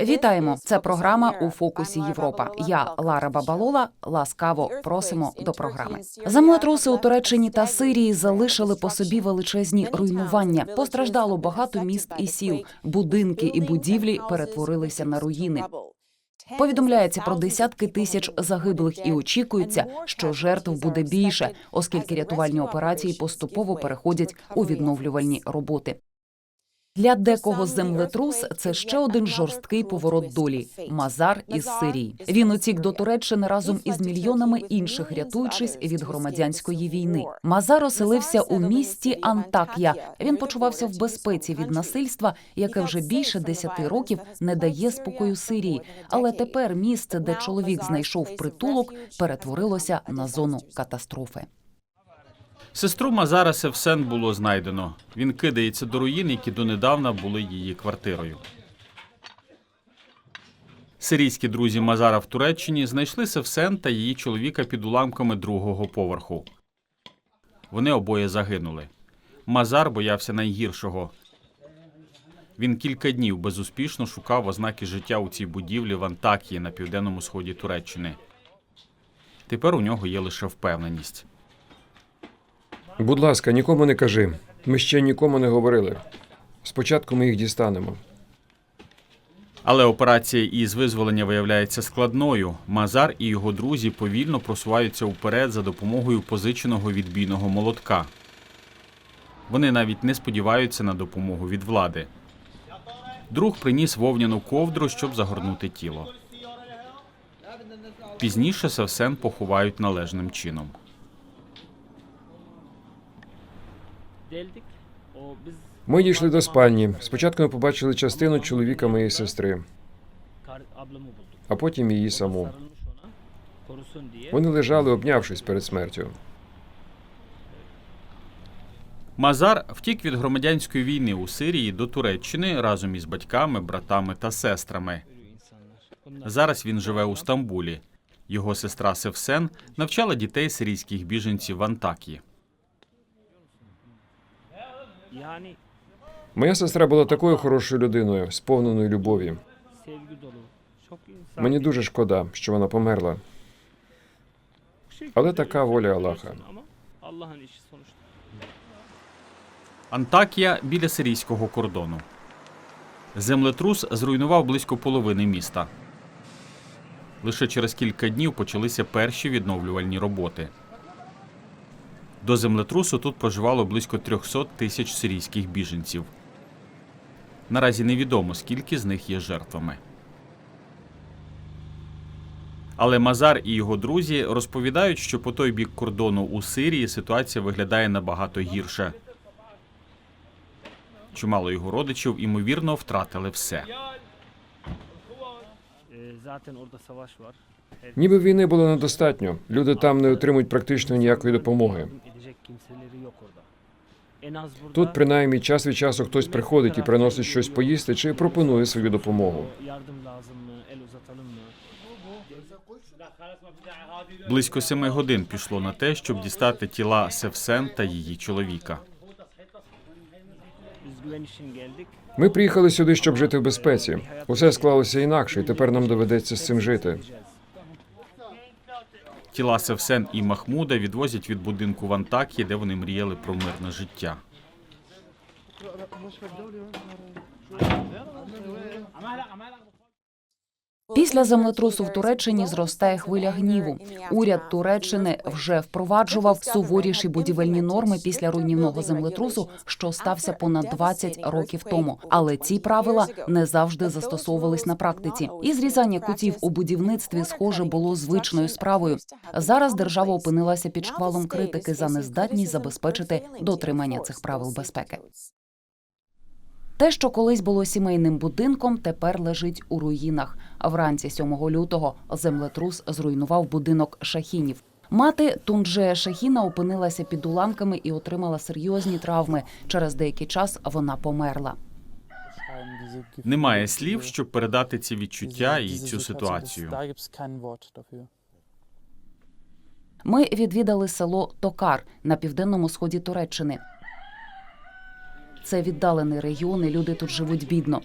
Вітаємо! Це програма у фокусі Європа. Я Лара Бабалола. Ласкаво просимо до програми. Землетруси у Туреччині та Сирії залишили по собі величезні руйнування. Постраждало багато міст і сіл. Будинки і будівлі перетворилися на руїни. Повідомляється про десятки тисяч загиблих і очікується, що жертв буде більше, оскільки рятувальні операції поступово переходять у відновлювальні роботи. Для декого землетрус це ще один жорсткий поворот долі. Мазар із Сирії. Він утік до Туреччини разом із мільйонами інших, рятуючись від громадянської війни. Мазар оселився у місті Антак'я. Він почувався в безпеці від насильства, яке вже більше десяти років не дає спокою Сирії. Але тепер місце, де чоловік знайшов притулок, перетворилося на зону катастрофи. Сестру Мазара Севсен було знайдено. Він кидається до руїн, які донедавна були її квартирою. Сирійські друзі Мазара в Туреччині знайшли Севсен та її чоловіка під уламками другого поверху. Вони обоє загинули. Мазар боявся найгіршого. Він кілька днів безуспішно шукав ознаки життя у цій будівлі в Антакії на південному сході Туреччини. Тепер у нього є лише впевненість. Будь ласка, нікому не кажи. Ми ще нікому не говорили. Спочатку ми їх дістанемо. Але операція із визволення виявляється складною. Мазар і його друзі повільно просуваються вперед за допомогою позиченого відбійного молотка. Вони навіть не сподіваються на допомогу від влади. Друг приніс вовняну ковдру, щоб загорнути тіло. Пізніше Севсен поховають належним чином. Ми дійшли до спальні. Спочатку ми побачили частину чоловіка моєї сестри, а потім її саму. Вони лежали, обнявшись перед смертю. Мазар втік від громадянської війни у Сирії до Туреччини разом із батьками, братами та сестрами. Зараз він живе у Стамбулі. Його сестра Севсен навчала дітей сирійських біженців в Антакії. Моя сестра була такою хорошою людиною, сповненою любові. Мені дуже шкода, що вона померла. Але така воля Аллаха. Антакія біля сирійського кордону. Землетрус зруйнував близько половини міста. Лише через кілька днів почалися перші відновлювальні роботи. До землетрусу тут проживало близько 300 тисяч сирійських біженців. Наразі невідомо, скільки з них є жертвами. Але Мазар і його друзі розповідають, що по той бік кордону у Сирії ситуація виглядає набагато гірше. Чимало його родичів, ймовірно, втратили все. Ніби війни було недостатньо. Люди там не отримують практично ніякої допомоги. Тут, принаймні, час від часу хтось приходить і приносить щось поїсти чи пропонує свою допомогу. Близько семи годин пішло на те, щоб дістати тіла Севсен та її чоловіка. Ми приїхали сюди, щоб жити в безпеці. Усе склалося інакше, і тепер нам доведеться з цим жити. Тіла Севсен і Махмуда відвозять від будинку в Антакії, де вони мріяли про мирне життя. Після землетрусу в Туреччині зростає хвиля гніву. Уряд Туреччини вже впроваджував суворіші будівельні норми після руйнівного землетрусу, що стався понад 20 років тому. Але ці правила не завжди застосовувались на практиці. І зрізання кутів у будівництві, схоже, було звичною справою. Зараз держава опинилася під шквалом критики за нездатність забезпечити дотримання цих правил безпеки. Те, що колись було сімейним будинком, тепер лежить у руїнах. Вранці 7 лютого землетрус зруйнував будинок шахінів. Мати Тунджея Шахіна опинилася під уламками і отримала серйозні травми. Через деякий час вона померла. Немає слів, щоб передати ці відчуття і цю ситуацію. Ми відвідали село Токар на південному сході Туреччини. Це віддалений регіон, і люди тут живуть бідно.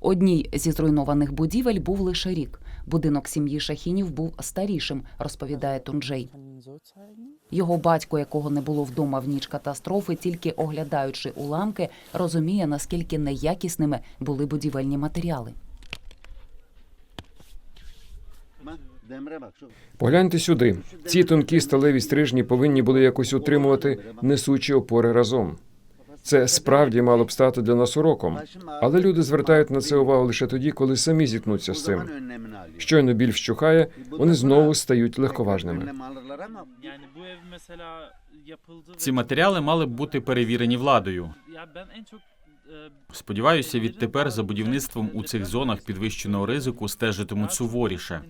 Одній зі зруйнованих будівель був лише рік. Будинок сім'ї Шахінів був старішим, розповідає Тунджей. Його батько, якого не було вдома в ніч катастрофи, тільки оглядаючи уламки, розуміє, наскільки неякісними були будівельні матеріали. Погляньте сюди. Ці тонкі сталеві стрижні повинні були якось утримувати несучі опори разом. Це справді мало б стати для нас уроком. Але люди звертають на це увагу лише тоді, коли самі зіткнуться з цим. Щойно біль вщухає, вони знову стають легковажними. Ці матеріали мали б бути перевірені владою. Сподіваюся, відтепер за будівництвом у цих зонах підвищеного ризику стежитимуть суворіше.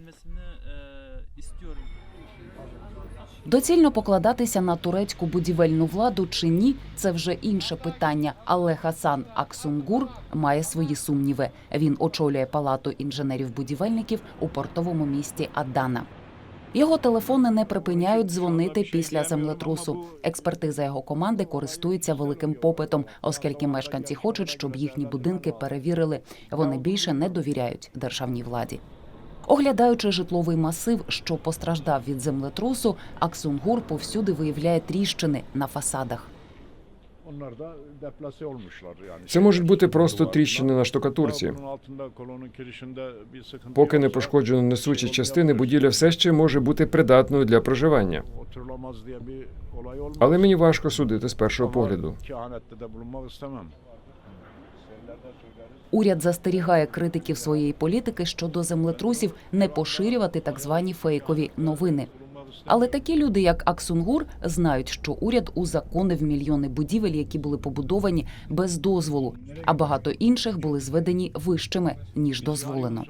Доцільно покладатися на турецьку будівельну владу чи ні, це вже інше питання. Але Хасан Аксунгур має свої сумніви. Він очолює палату інженерів-будівельників у портовому місті Адана. Його телефони не припиняють дзвонити після землетрусу. Експертиза його команди користується великим попитом, оскільки мешканці хочуть, щоб їхні будинки перевірили. Вони більше не довіряють державній владі. Оглядаючи житловий масив, що постраждав від землетрусу, Аксунгур повсюди виявляє тріщини на фасадах. Це можуть бути просто тріщини на штукатурці. Поки не пошкоджено несучі частини, будівля все ще може бути придатною для проживання. Але мені важко судити з першого погляду. Уряд застерігає критиків своєї політики щодо землетрусів не поширювати так звані фейкові новини. Але такі люди, як Аксунгур, знають, що уряд узаконив мільйони будівель, які були побудовані без дозволу, а багато інших були зведені вищими ніж дозволено.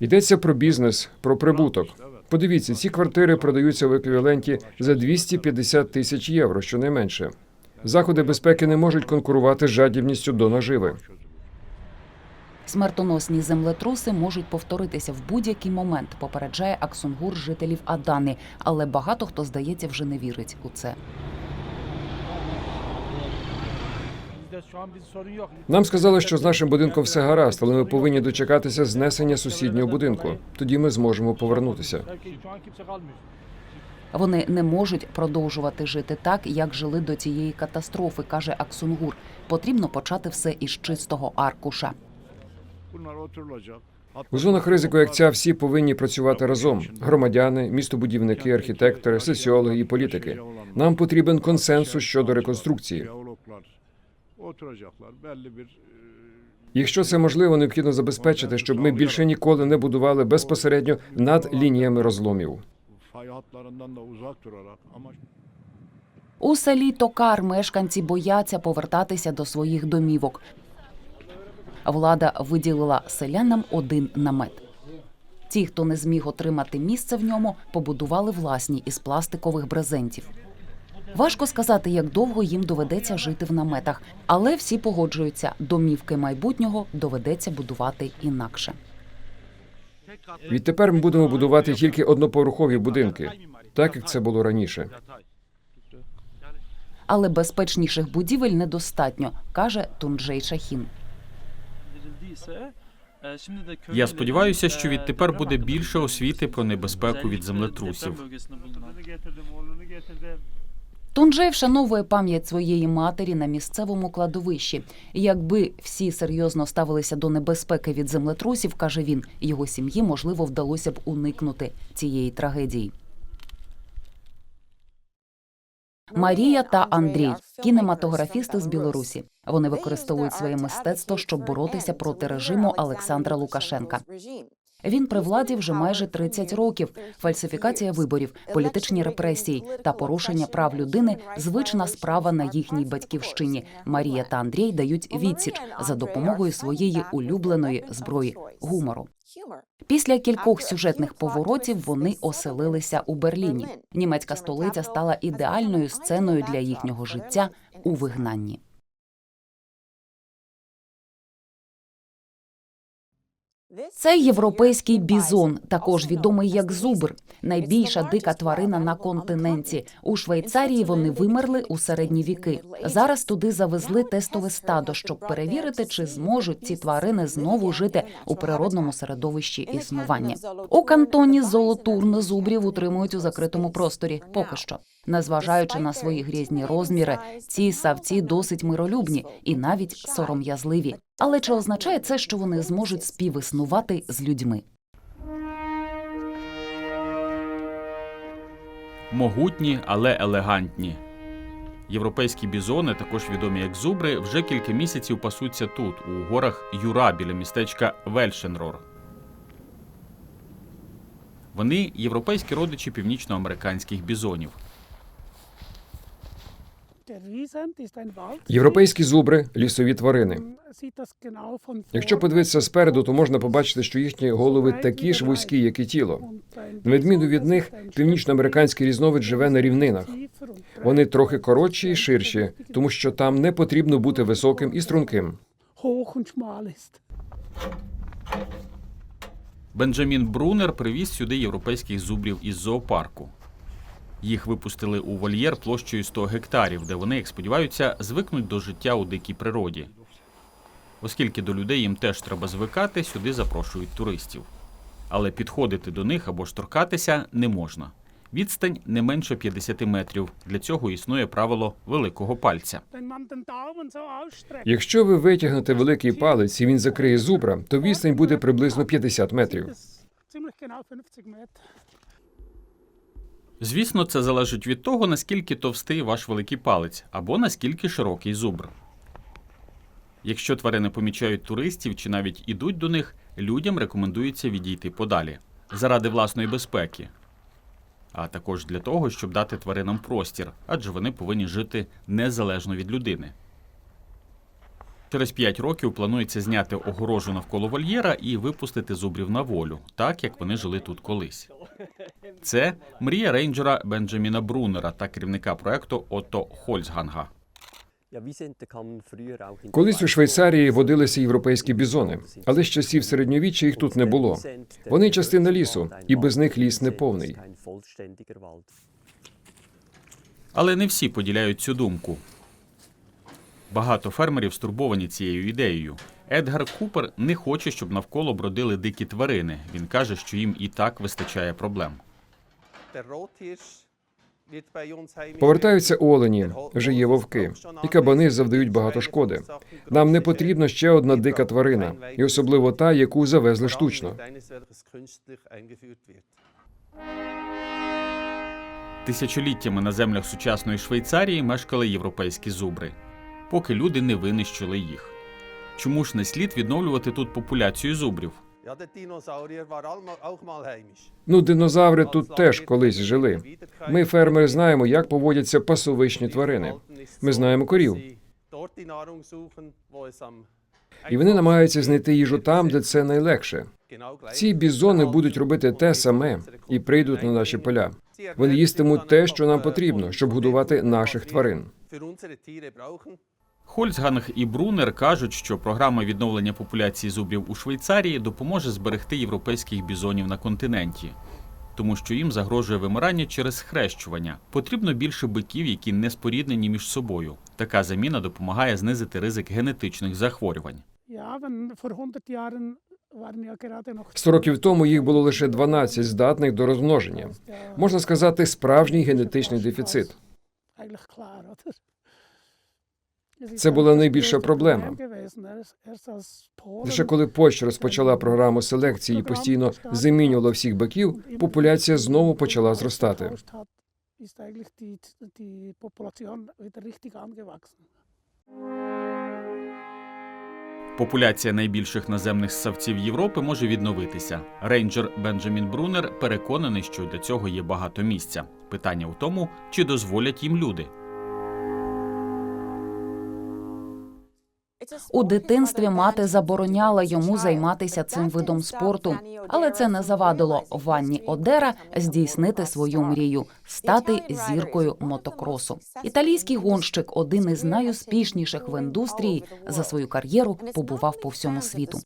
Йдеться про бізнес, про прибуток. Подивіться, ці квартири продаються в еквіваленті за 250 тисяч євро, щонайменше. Заходи безпеки не можуть конкурувати з жадібністю до наживи. Смертоносні землетруси можуть повторитися в будь-який момент, попереджає Аксунгур жителів Адани, але багато хто здається вже не вірить у це. Нам сказали, що з нашим будинком все гаразд, але ми повинні дочекатися знесення сусіднього будинку. Тоді ми зможемо повернутися. Вони не можуть продовжувати жити так, як жили до цієї катастрофи, каже Аксунгур. Потрібно почати все із чистого аркуша. У зонах ризику, як ця, всі повинні працювати разом: громадяни, містобудівники, архітектори, соціологи і політики. Нам потрібен консенсус щодо реконструкції. Якщо це можливо, необхідно забезпечити, щоб ми більше ніколи не будували безпосередньо над лініями розломів. У селі Токар мешканці бояться повертатися до своїх домівок. Влада виділила селянам один намет. Ті, хто не зміг отримати місце в ньому, побудували власні із пластикових брезентів. Важко сказати, як довго їм доведеться жити в наметах, але всі погоджуються, домівки майбутнього доведеться будувати інакше. Відтепер ми будемо будувати тільки одноповерхові будинки, так як це було раніше. Але безпечніших будівель недостатньо, каже Тунджей Шахін. Я сподіваюся, що відтепер буде більше освіти про небезпеку від землетрусів. Тунджей вшановує пам'ять своєї матері на місцевому кладовищі. Якби всі серйозно ставилися до небезпеки від землетрусів, каже він, його сім'ї можливо вдалося б уникнути цієї трагедії. Марія та Андрій кінематографісти з Білорусі. Вони використовують своє мистецтво, щоб боротися проти режиму Олександра Лукашенка. Він при владі вже майже 30 років. Фальсифікація виборів, політичні репресії та порушення прав людини звична справа на їхній батьківщині. Марія та Андрій дають відсіч за допомогою своєї улюбленої зброї гумору. Після кількох сюжетних поворотів вони оселилися у Берліні. Німецька столиця стала ідеальною сценою для їхнього життя у вигнанні. Це європейський бізон, також відомий як зубр, найбільша дика тварина на континенті. У Швейцарії вони вимерли у середні віки. Зараз туди завезли тестове стадо, щоб перевірити, чи зможуть ці тварини знову жити у природному середовищі існування. У кантоні золотурно зубрів утримують у закритому просторі. Поки що, незважаючи на свої грізні розміри, ці савці досить миролюбні і навіть сором'язливі. Але чи означає це, що вони зможуть співіснувати з людьми? Могутні, але елегантні. Європейські бізони, також відомі як зубри, вже кілька місяців пасуться тут, у горах Юра біля містечка Вельшенрор. Вони європейські родичі північноамериканських бізонів. Європейські зубри лісові тварини. Якщо подивитися спереду, то можна побачити, що їхні голови такі ж вузькі, як і тіло. На відміну від них, північноамериканський різновид живе на рівнинах. Вони трохи коротші і ширші, тому що там не потрібно бути високим і струнким. Бенджамін Брунер привіз сюди європейських зубрів із зоопарку. Їх випустили у вольєр площею 100 гектарів, де вони, як сподіваються, звикнуть до життя у дикій природі. Оскільки до людей їм теж треба звикати, сюди запрошують туристів. Але підходити до них або ж торкатися не можна. Відстань не менше 50 метрів. Для цього існує правило великого пальця. Якщо ви витягнете великий палець і він закриє зубра, то відстань буде приблизно 50 метрів. Звісно, це залежить від того, наскільки товстий ваш великий палець або наскільки широкий зубр. Якщо тварини помічають туристів чи навіть ідуть до них, людям рекомендується відійти подалі заради власної безпеки, а також для того, щоб дати тваринам простір, адже вони повинні жити незалежно від людини. Через 5 років планується зняти огорожу навколо вольєра і випустити зубрів на волю, так як вони жили тут колись. Це мрія рейнджера Бенджаміна Брунера та керівника проекту Отто Хольцганга. Колись у Швейцарії водилися європейські бізони, але з часів середньовіччя їх тут не було. Вони частина лісу, і без них ліс не повний. Але не всі поділяють цю думку. Багато фермерів стурбовані цією ідеєю. Едгар Купер не хоче, щоб навколо бродили дикі тварини. Він каже, що їм і так вистачає проблем. Повертаються олені, вже є вовки, і кабани завдають багато шкоди. Нам не потрібна ще одна дика тварина, і особливо та, яку завезли штучно. Тисячоліттями на землях сучасної Швейцарії мешкали європейські зубри, поки люди не винищили їх. Чому ж не слід відновлювати тут популяцію зубрів? Ну, динозаври тут теж колись жили. Ми, фермери, знаємо, як поводяться пасовищні тварини. Ми знаємо корів. І вони намагаються знайти їжу там, де це найлегше. Ці бізони будуть робити те саме і прийдуть на наші поля. Вони їстимуть те, що нам потрібно, щоб годувати наших тварин. Хольцганг і Брунер кажуть, що програма відновлення популяції зубрів у Швейцарії допоможе зберегти європейських бізонів на континенті, тому що їм загрожує вимирання через схрещування. Потрібно більше биків, які не споріднені між собою. Така заміна допомагає знизити ризик генетичних захворювань. 100 років тому їх було лише 12 здатних до розмноження. Можна сказати, справжній генетичний дефіцит. Це була найбільша проблема. Лише коли Польща розпочала програму селекції і постійно замінювала всіх биків, популяція знову почала зростати. Популяція найбільших наземних ссавців Європи може відновитися. Рейнджер Бенджамін Брунер переконаний, що для цього є багато місця. Питання у тому, чи дозволять їм люди. У дитинстві мати забороняла йому займатися цим видом спорту, але це не завадило Ванні Одера здійснити свою мрію стати зіркою мотокросу. Італійський гонщик, один із найуспішніших в індустрії, за свою кар'єру побував по всьому світу.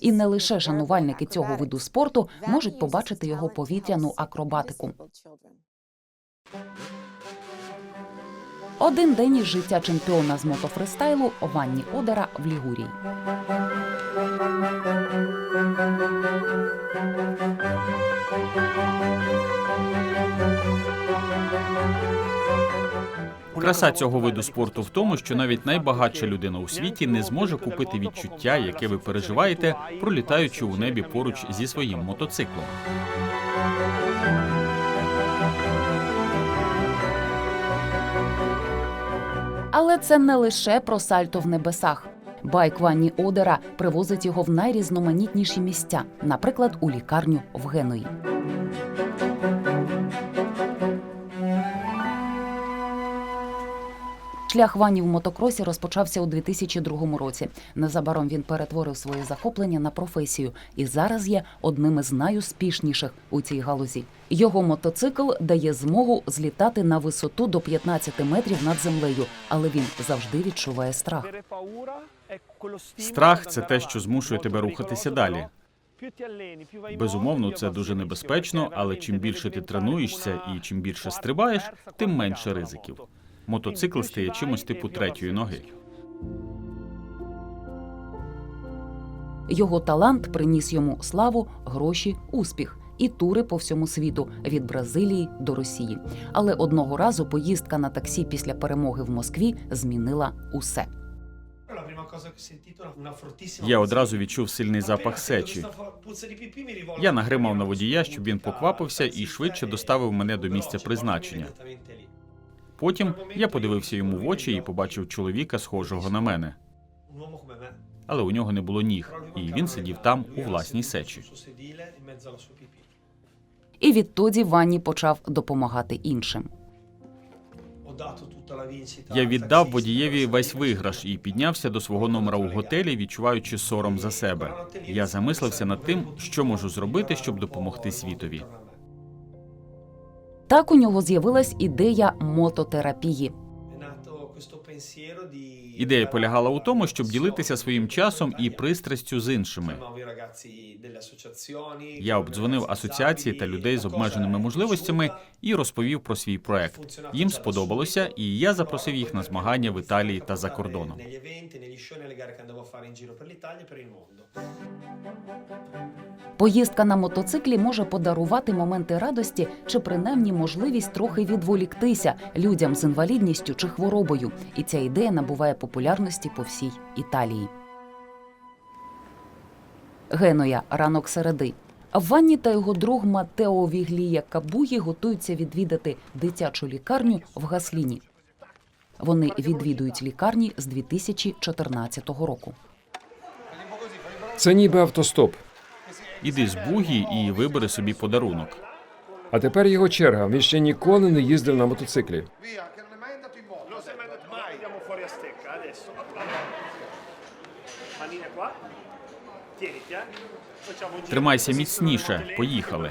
І не лише шанувальники цього виду спорту можуть побачити його повітряну акробатику. Один день із життя чемпіона з мотофристайлу Ванні Одера в Лігурії. Краса цього виду спорту в тому, що навіть найбагатша людина у світі не зможе купити відчуття, яке ви переживаєте, пролітаючи у небі поруч зі своїм мотоциклом. Але це не лише про сальто в небесах. Байк Ванні Одера привозить його в найрізноманітніші місця, наприклад, у лікарню в Геної. Шлях Вані в мотокросі розпочався у 2002 році. Незабаром він перетворив своє захоплення на професію і зараз є одним із найуспішніших у цій галузі. Його мотоцикл дає змогу злітати на висоту до 15 метрів над землею, але він завжди відчуває страх. Страх це те, що змушує тебе рухатися далі. Безумовно, це дуже небезпечно, але чим більше ти тренуєшся і чим більше стрибаєш, тим менше ризиків. Мотоцикл стає чимось типу третьої ноги. Його талант приніс йому славу, гроші, успіх і тури по всьому світу від Бразилії до Росії. Але одного разу поїздка на таксі після перемоги в Москві змінила усе. Я одразу відчув сильний запах сечі. Я нагримав на водія, щоб він поквапився і швидше доставив мене до місця призначення. Потім я подивився йому в очі і побачив чоловіка, схожого на мене. Але у нього не було ніг, і він сидів там у власній сечі. І відтоді Ванні почав допомагати іншим. Я віддав водієві весь виграш і піднявся до свого номера у готелі, відчуваючи сором за себе. Я замислився над тим, що можу зробити, щоб допомогти світові. Так у нього з'явилась ідея мототерапії. Ідея полягала у тому, щоб ділитися своїм часом і пристрастю з іншими. Я обдзвонив асоціації та людей з обмеженими можливостями і розповів про свій проект. Їм сподобалося, і я запросив їх на змагання в Італії та за кордоном. Поїздка на мотоциклі може подарувати моменти радості чи принаймні можливість трохи відволіктися людям з інвалідністю чи хворобою. І ця ідея набуває популярності по всій Італії. Геноя ранок середи. Ванні та його друг Матео Віглія Кабугі готуються відвідати дитячу лікарню в Гасліні. Вони відвідують лікарні з 2014 року. Це ніби автостоп. Іди з бугі і вибери собі подарунок. А тепер його черга. Він ще ніколи не їздив на мотоциклі. Тримайся міцніше. Поїхали.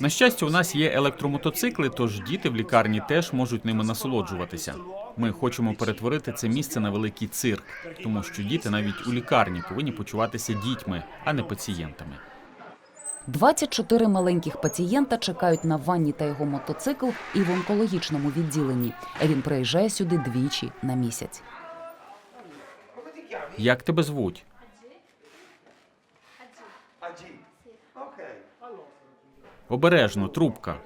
На щастя, у нас є електромотоцикли, тож діти в лікарні теж можуть ними насолоджуватися. Ми хочемо перетворити це місце на великий цирк, тому що діти навіть у лікарні повинні почуватися дітьми, а не пацієнтами. 24 маленьких пацієнта чекають на Ванні та його мотоцикл і в онкологічному відділенні. Він приїжджає сюди двічі на місяць. Як тебе звуть? Обережно, трубка.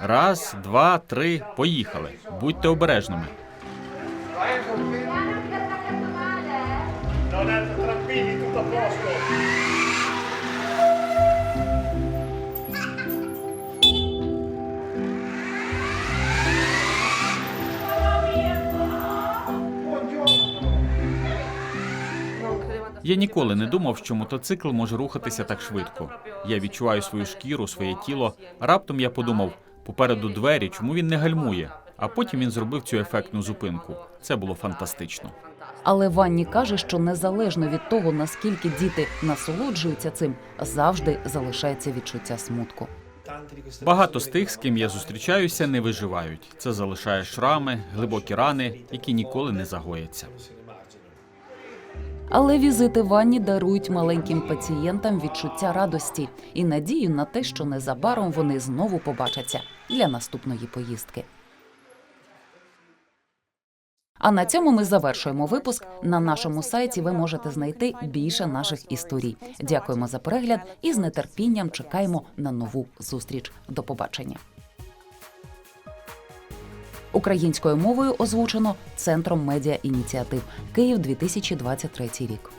Раз, два, три, поїхали. Будьте обережними. Non è Я ніколи не думав, що мотоцикл може рухатися так швидко. Я відчуваю свою шкіру, своє тіло. Раптом я подумав: попереду двері, чому він не гальмує? А потім він зробив цю ефектну зупинку. Це було фантастично. Але Ванні каже, що незалежно від того, наскільки діти насолоджуються цим, завжди залишається відчуття смутку. Багато з тих, з ким я зустрічаюся, не виживають. Це залишає шрами, глибокі рани, які ніколи не загояться. Але візити Ванні дарують маленьким пацієнтам відчуття радості і надію на те, що незабаром вони знову побачаться для наступної поїздки. А на цьому ми завершуємо випуск. На нашому сайті ви можете знайти більше наших історій. Дякуємо за перегляд і з нетерпінням чекаємо на нову зустріч. До побачення. Українською мовою озвучено Центром медіа ініціатив Київ 2023 рік.